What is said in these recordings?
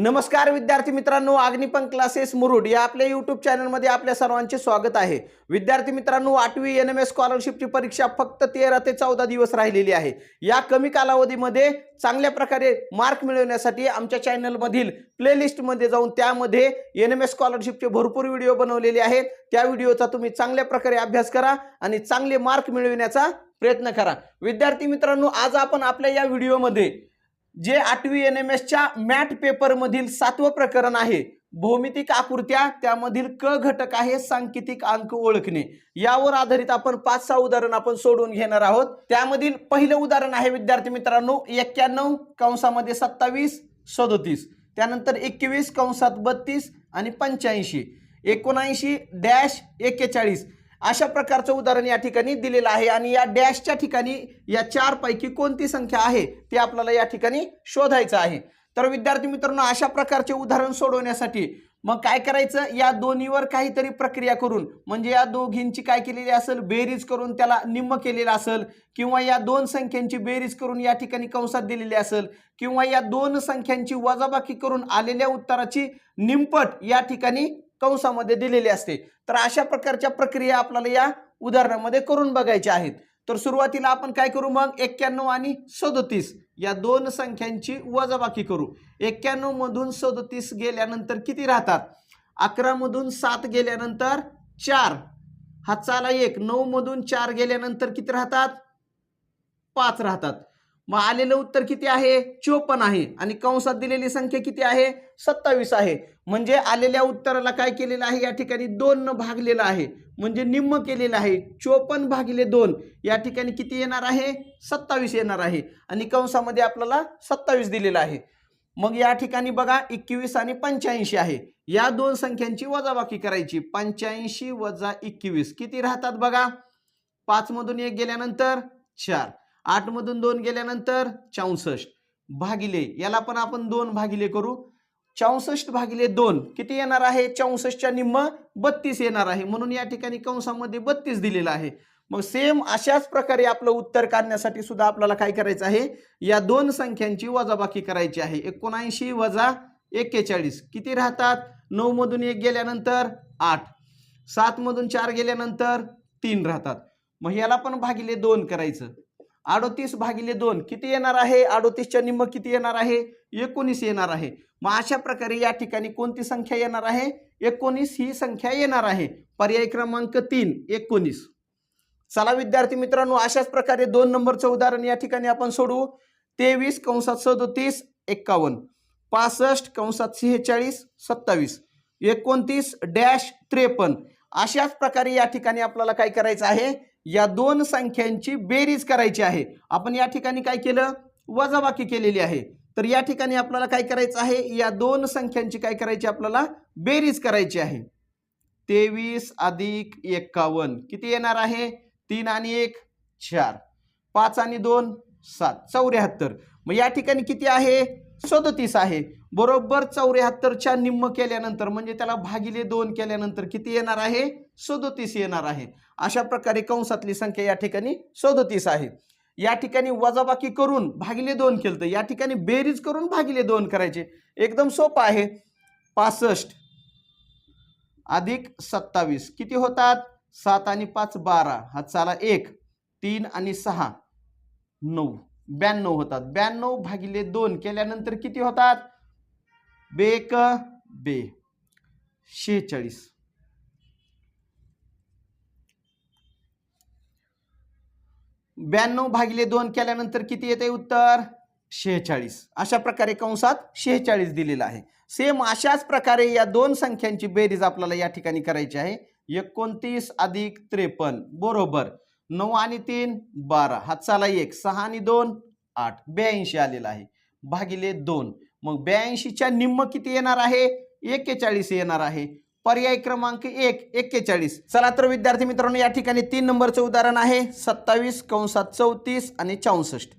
नमस्कार विद्यार्थी मित्रांनो अग्निपंख क्लासेस मुरुड या आपल्या यूट्यूब चॅनलमध्ये आपल्या सर्वांचे स्वागत आहे. विद्यार्थी मित्रांनो आठवी एन एम एस स्कॉलरशिपची परीक्षा फक्त तेरा ते चौदा दिवस राहिलेली आहे. या कमी कालावधीमध्ये चांगल्या प्रकारे मार्क मिळवण्यासाठी आमच्या चॅनलमधील प्लेलिस्टमध्ये जाऊन त्यामध्ये एन एम एस स्कॉलरशिपचे भरपूर व्हिडिओ बनवलेले आहेत. त्या व्हिडिओचा तुम्ही चांगल्या प्रकारे अभ्यास करा आणि चांगले मार्क मिळविण्याचा प्रयत्न करा. विद्यार्थी मित्रांनो आज आपण आपल्या या व्हिडिओमध्ये जे आठवी एन एम एसच्या मॅट पेपरमधील सातवं प्रकरण आहे भौमितिक आकृत्या त्यामधील क घटक आहे सांकेतिक अंक ओळखणे. यावर आधारित आपण पाच सहा उदाहरण आपण सोडून घेणार आहोत. त्यामधील पहिलं उदाहरण आहे विद्यार्थी मित्रांनो एक्क्याण्णव कंसामध्ये सत्तावीस सदोतीस. त्यानंतर एकवीस कंसात बत्तीस आणि पंच्याऐंशी. एकोणऐंशी डॅश एक्केचाळीस. अशा प्रकारचं उदाहरण या ठिकाणी दिलेलं आहे. आणि या डॅशच्या ठिकाणी या चारपैकी कोणती संख्या आहे ते आपल्याला या ठिकाणी शोधायचं आहे. तर विद्यार्थी मित्रांनो अशा प्रकारचे उदाहरण सोडवण्यासाठी मग काय करायचं? या दोन्हीवर काहीतरी प्रक्रिया करून म्हणजे या दोघींची काय केलेली असेल? बेरीज करून त्याला निम्म केलेलं असेल किंवा या दोन संख्यांची बेरीज करून या ठिकाणी कंसात दिलेली असेल किंवा या दोन संख्यांची वजाबाकी करून आलेल्या उत्तराची निमपट या ठिकाणी कंसामध्ये दिलेली असते. तर अशा प्रकारच्या प्रक्रिया आपल्याला या उदाहरणामध्ये करून बघायच्या आहेत. तर सुरुवातीला आपण काय करू मग? एक्क्याण्णव आणि सदोतीस. या दोन संख्यांची वजाबाकी करू. एक्क्याण्णव मधून सदोतीस गेल्यानंतर किती राहतात? अकरा मधून सात गेल्यानंतर चार. हातचाला एक. नऊ मधून चार गेल्यानंतर किती राहतात? पाच राहतात. मग आलेलं उत्तर किती आहे? चोपन्न आहे. आणि कंसात दिलेली संख्या किती आहे? सत्तावीस आहे. म्हणजे आलेल्या उत्तराला काय केलेलं आहे? या ठिकाणी दोन न भागलेलं आहे. म्हणजे निम्म केलेलं आहे. चोपन्न भागिले दोन. या ठिकाणी किती येणार आहे? सत्तावीस येणार आहे. आणि कंसामध्ये आपल्याला सत्तावीस दिलेलं आहे. मग या ठिकाणी बघा एकवीस आणि पंच्याऐंशी आहे. या दोन संख्यांची वजाबाकी करायची. पंच्याऐंशी वजा एकवीस. किती राहतात बघा? पाच मधून एक गेल्यानंतर चार. आठ मधून दोन गेल्यानंतर चौसष्ट भागिले याला पण आपण दोन भागिले करू. चौसष्ट भागिले दोन किती येणार आहे? चौसष्टच्या निम्म बत्तीस येणार आहे. म्हणून या ठिकाणी कंसामध्ये बत्तीस दिलेलं आहे. मग सेम अशाच प्रकारे आपलं उत्तर काढण्यासाठी सुद्धा आपल्याला काय करायचं आहे? या दोन संख्यांची वजाबाकी करायची आहे. एकोणऐंशी वजा एक्केचाळीस किती राहतात? नऊ मधून एक गेल्यानंतर आठ. सात मधून चार गेल्यानंतर तीन राहतात. मग याला पण भागिले दोन करायचं. अडोतीस भागिले दोन किती येणार आहे? अडोतीसच्या निम्म किती येणार आहे? एकोणीस येणार आहे. मग अशा प्रकारे या ठिकाणी कोणती संख्या येणार आहे? एकोणीस ही संख्या येणार आहे. पर्याय क्रमांक तीन एकोणीस. चला विद्यार्थी मित्रांनो अशाच प्रकारे दोन नंबरचं उदाहरण या ठिकाणी आपण सोडवू तेवीस कंसात सदोतीस एक्कावन्न. पासष्ट कंसात सेहेचाळीस सत्तावीस. एकोणतीस डॅश त्रेपन्न. अशाच प्रकारे या ठिकाणी आपल्याला काय करायचं आहे? या दोन संख्यांची बेरीज करायची आहे. आपण या ठिकाणी काय केलं? वजाबाकी केलेली आहे. तर या ठिकाणी आपल्याला काय करायचं आहे? या दोन संख्यांची काय करायची? आपल्याला बेरीज करायची आहे. तेवीस अधिक एक्कावन्न. किती येणार आहे? तीन आणि एक चार. पाच आणि दोन सात. चौऱ्याहत्तर. मग या ठिकाणी किती आहे? सदतीस आहे. बरोबर चौऱ्याहत्तरच्या निम्म केल्यानंतर म्हणजे त्याला भागिले दोन केल्यानंतर किती येणार आहे? सदोतीस येणार आहे. अशा प्रकारे कंसातली संख्या या ठिकाणी सदोतीस आहे. या ठिकाणी वजाबाकी करून भागिले दोन केलं या ठिकाणी बेरीज करून भागिले दोन करायचे. एकदम सोपं आहे. पासष्ट. अधिक सत्तावीस. किती होतात? सात आणि पाच बारा. हा चाला एक. तीन आणि सहा. नऊ. ब्याण्णव होतात. ब्याण्णव भागिले दोन केल्यानंतर किती होतात? बेक बे. शेहेचाळीस. ब्याण्णव भागिले दोन केल्यानंतर किती येते उत्तर? शेहेचाळीस. अशा प्रकारे कंसात शेहेचाळीस दिलेलं आहे. सेम अशाच प्रकारे या दोन संख्यांची बेरीज आपल्याला या ठिकाणी करायची आहे. एकोणतीस अधिक त्रेपन्न. बरोबर. नऊ आणि तीन बारा. हात चाला एक. सहा आणि दोन आठ. ब्याऐंशी आलेला आहे. भागिले दोन. मग ब्याऐंशीच्या निम्म किती येणार आहे? एक्केचाळीस येणार आहे. पर्याय क्रमांक एक एक्केचाळीस. चला तर विद्यार्थी मित्रांनो या ठिकाणी तीन नंबरचं उदाहरण आहे. सत्तावीस कंसात चौतीस आणि चौसष्ट.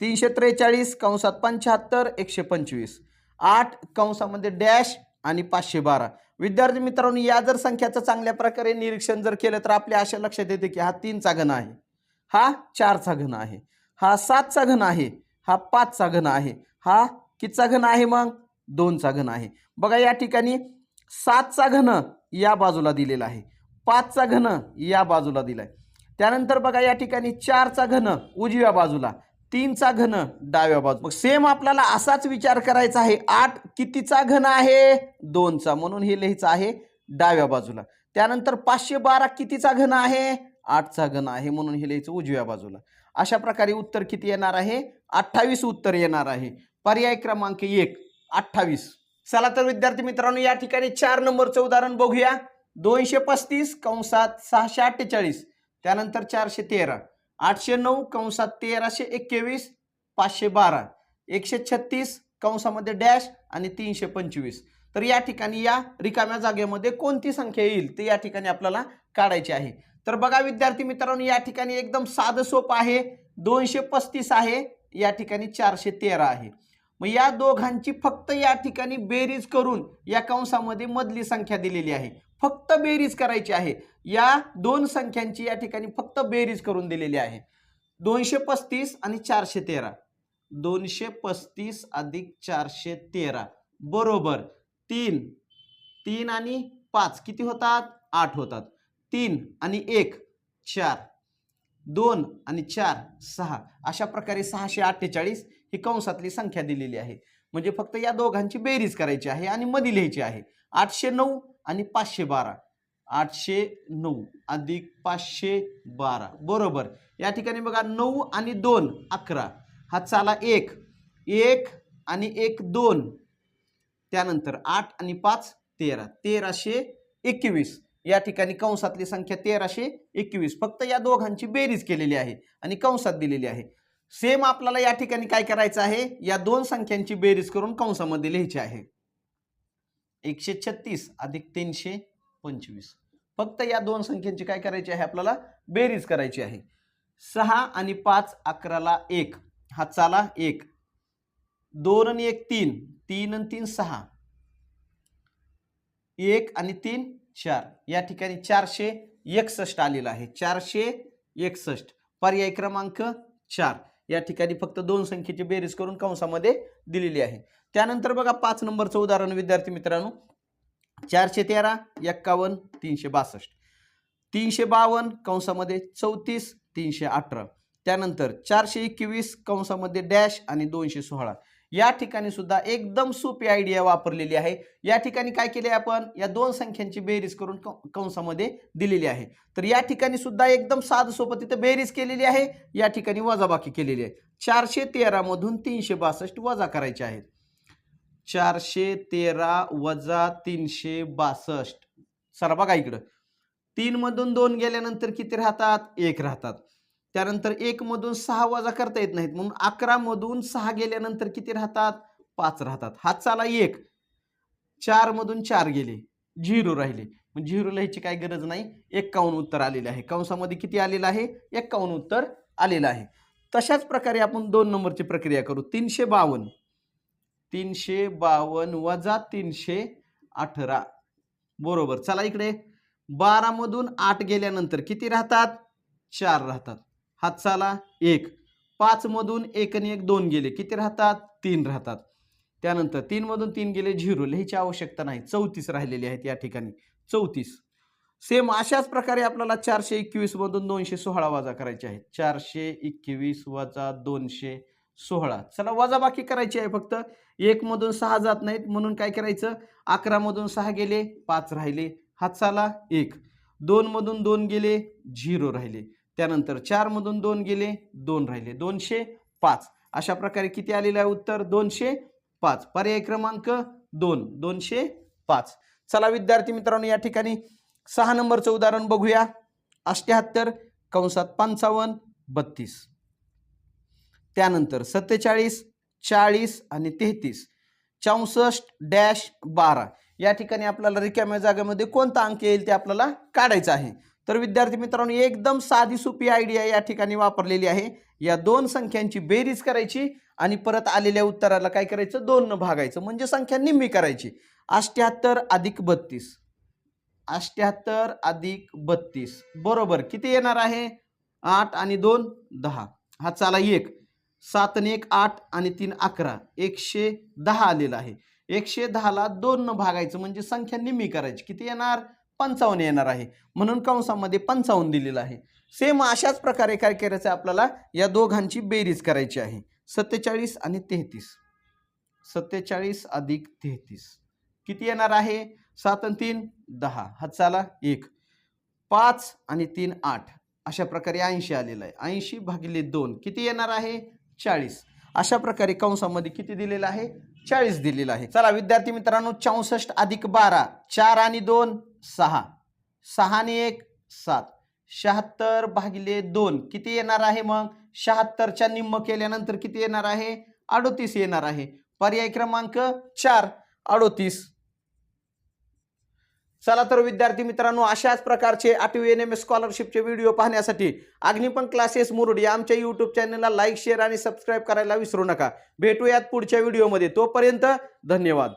तीनशे त्रेचाळीस कंसात पंच्याहत्तर एकशे पंचवीस. आठ कंसामध्ये डॅश आणि पाचशे बारा. विद्यार्थी मित्रांनो या जर संख्याचं चांगल्या प्रकारे निरीक्षण जर केलं तर आपल्या अशा लक्षात येते की हा तीनचा घन आहे. हा चारचा घन आहे. हा सातचा घन आहे. हा पाचचा घन आहे. हा कितचा घन आहे मग? दोनचा घन आहे. बघा या ठिकाणी सातचा घन या बाजूला दिलेला आहे. पाचचा घन या बाजूला दिलाय. त्यानंतर बघा या ठिकाणी चारचा घन उजव्या बाजूला तीनचा घन डाव्या बाजू. मग सेम आपल्याला असाच विचार करायचा आहे. आठ कितीचा घन आहे? दोनचा. म्हणून हे लिहायचं आहे डाव्या बाजूला. त्यानंतर पाचशे बारा कितीचा घन आहे? आठचा घन आहे. म्हणून हे लिहायचं उजव्या बाजूला. अशा प्रकारे उत्तर किती येणार आहे? अठ्ठावीस उत्तर येणार आहे. पर्याय क्रमांक एक अठ्ठावीस. चला तर विद्यार्थी मित्रांनो या ठिकाणी चार नंबरचं उदाहरण बघूया. दोनशे पस्तीस कंसात सहाशे अठ्ठेचाळीस. त्यानंतर चारशे तेरा. आठशे नऊ कंसात तेराशे एक्केवीस पाचशे बारा. एकशे छत्तीस कंसामध्ये डॅश आणि तीनशे पंचवीस. तर या ठिकाणी या रिकाम्या जागेमध्ये कोणती संख्या येईल ते या ठिकाणी आपल्याला काढायची आहे. तर बघा विद्यार्थी मित्रांनो या ठिकाणी एकदम साधं सोपं आहे. दोनशे पस्तीस आहे या ठिकाणी चारशे तेरा आहे. मग या दोघांची फक्त या ठिकाणी बेरीज करून या कंसामध्ये मधली संख्या दिलेली आहे. फक्त बेरीज करायची आहे. या दोन संख्यांची या ठिकाणी फक्त बेरीज करून दिलेली आहे. दोनशे पस्तीस आणि चारशे तेरा. दोनशे पस्तीस अधिक चारशे तेरा. बरोबर. तीन. तीन आणि पाच किती होतात? आठ होतात. तीन आणि एक. चार. दोन आणि चार सहा. अशा प्रकारे सहाशे अठ्ठेचाळीस ही कंसातली संख्या दिलेली आहे. म्हणजे फक्त या दोघांची बेरीज करायची आहे आणि मध्ये लिहायची आहे. आठशे नऊ आणि पाचशे बारा. आठशे नऊ अधिक पाचशे बारा. बरोबर. या ठिकाणी बघा नऊ आणि दोन अकरा. हा चाला एक. एक आणि एक दोन. त्यानंतर आठ आणि पाच तेरा. तेराशे एकवीस. या ठिकाणी कंसातली संख्या तेराशे एकवीस. फक्त या दोघांची बेरीज केलेली आहे आणि कंसात दिलेली आहे. सेम आपल्याला या ठिकाणी काय करायचं आहे? या दोन संख्यांची बेरीज करून कंसामध्ये लिहायची आहे. एकशे छत्तीस अधिक तीनशे पंचवीस. फक्त या दोन संख्यांची काय करायची आहे आपल्याला? बेरीज करायची आहे. सहा आणि पाच अकराला एक. हा चाला एक. दोन आणि एक तीन. तीन आणि तीन सहा. एक आणि तीन चार. या ठिकाणी चारशे एकसष्ट आलेला आहे. चारशे एकसष्ट. पर्याय क्रमांक चार. या ठिकाणी फक्त दोन संख्येची बेरीज करून कंसामध्ये दिलेली आहे. त्यानंतर बघा पाच नंबरचं उदाहरण विद्यार्थी मित्रांनो. चारशे तेरा एक्कावन्न तीनशे बासष्ट. तीनशे बावन्न कंसामध्ये चौतीस तीनशे अठरा. त्यानंतर चारशे एकवीस कंसामध्ये डॅश आणि दोनशे सोळा. या ठिकाणी सुद्धा एकदम सोपी आयडिया वापरलेली आहे. या ठिकाणी काय केले आपण? या दोन संख्यांची बेरीज करून कंसामध्ये दिलेली आहे. तर या ठिकाणी सुद्धा एकदम साध सोपं तिथं बेरीज केलेली आहे. या ठिकाणी वजाबाकी केलेली आहे. चारशे तेरामधून तीनशे बासष्ट वजा करायचे आहेत. चारशे तेरा वजा तीनशे बासष्ट. सर बघा इकडं. तीनमधून दोन गेल्यानंतर किती राहतात? एक राहतात. त्यानंतर एक मधून सहा वजा करता येत नाहीत. म्हणून अकरा मधून सहा गेल्यानंतर किती राहतात? पाच राहतात. हात चाला एक. चार मधून चार गेले. झिरो राहिले. मग झिरो लिहायची काय गरज नाही. एक्कावन्न उत्तर आलेले आहे. कंसामध्ये किती आलेलं आहे? एक्कावन्न उत्तर आलेलं आहे. तशाच प्रकारे आपण दोन नंबरची प्रक्रिया करू. तीनशे बावन्न. तीनशे बावन्न वजा तीनशे अठरा. बरोबर. चला इकडे. बारामधून आठ गेल्यानंतर किती राहतात? चार राहतात. हातचाला एक. पाचमधून एक आणि एक दोन गेले. किती राहतात? तीन राहतात. त्यानंतर तीनमधून तीन गेले झिरो. लिहायची आवश्यकता नाही. चौतीस राहिलेली आहेत या ठिकाणी. चौतीस. सेम अशाच प्रकारे आपल्याला चारशे एकवीसमधून दोनशे सोळा वजा करायचे आहेत. चारशे एकवीस वजा दोनशे सोळा. चला वजाबाकी करायची आहे फक्त. एकमधून सहा जात नाहीत. म्हणून काय करायचं? अकरामधून सहा गेले पाच राहिले. हातचाला एक. दोनमधून दोन गेले झिरो राहिले. त्यानंतर चारमधून दोन गेले दोन राहिले. दोनशे पाच. अशा प्रकारे किती आलेलं आहे उत्तर? दोनशे पाच. पर्याय क्रमांक दोन. दोनशे पाच. चला विद्यार्थी मित्रांनो या ठिकाणी सहा नंबरचं उदाहरण बघूया. अष्ट्याहत्तर कंसात पंचावन्न बत्तीस. त्यानंतर सत्तेचाळीस चाळीस आणि तेहतीस. चौसष्ट डॅश बारा. या ठिकाणी आपल्याला रिकाम्या जागेमध्ये कोणता अंक येईल ते आपल्याला काढायचं आहे. तर विद्यार्थी मित्रांनो एकदम साधी सोपी आयडिया या ठिकाणी वापरलेली आहे. या दोन संख्यांची बेरीज करायची आणि परत आलेल्या उत्तराला काय करायचं? दोन भागायचं. म्हणजे संख्या निम्मी करायची. अष्ट्याहत्तर अधिक बत्तीस. अष्ट्याहत्तर अधिक बत्तीस. बरोबर किती येणार आहे? आठ आणि दोन दहा. हा चाला एक. सात आणि एक आठ आणि तीन अकरा. एकशे दहा आलेला आहे. एकशे दहाला दोन भागायचं. म्हणजे संख्या निम्मी करायची. किती येणार? पंचावन्न येणार आहे. म्हणून कंसामध्ये पंचावन्न दिलेलं आहे. सेम अशाच प्रकारे काय करायचं आहे आपल्याला? या दोघांची बेरीज करायची आहे. सत्तेचाळीस आणि तेहतीस. सत्तेचाळीस अधिक तेहतीस. किती येणार आहे? सात आणि तीन दहा. हातचाला एक. पाच आणि तीन आठ. अशा प्रकारे ऐंशी आलेलं आहे. ऐंशी भागिले दोन. किती येणार आहे? चाळीस. अशा प्रकारे कंसामध्ये किती दिलेलं आहे? चाळीस दिलेलं आहे. चला विद्यार्थी मित्रांनो चौसष्ट अधिक बारा. चार आणि दोन. सहा. सहा आणि एक सात. शहात्तर भागिले दोन किती येणार आहे मग? शहात्तरच्या निम्म केल्यानंतर किती येणार आहे? अडोतीस येणार आहे. पर्याय क्रमांक चार अडोतीस. चला तर विद्यार्थी मित्रांनो अशाच प्रकारचे आठवी एन एम एस स्कॉलरशिपचे व्हिडिओ पाहण्यासाठी अग्निपंख क्लासेस मुरुड या आमच्या यूट्यूब चॅनलला लाईक शेअर आणि सबस्क्राईब करायला विसरू नका. भेटूयात पुढच्या व्हिडिओमध्ये तोपर्यंत धन्यवाद.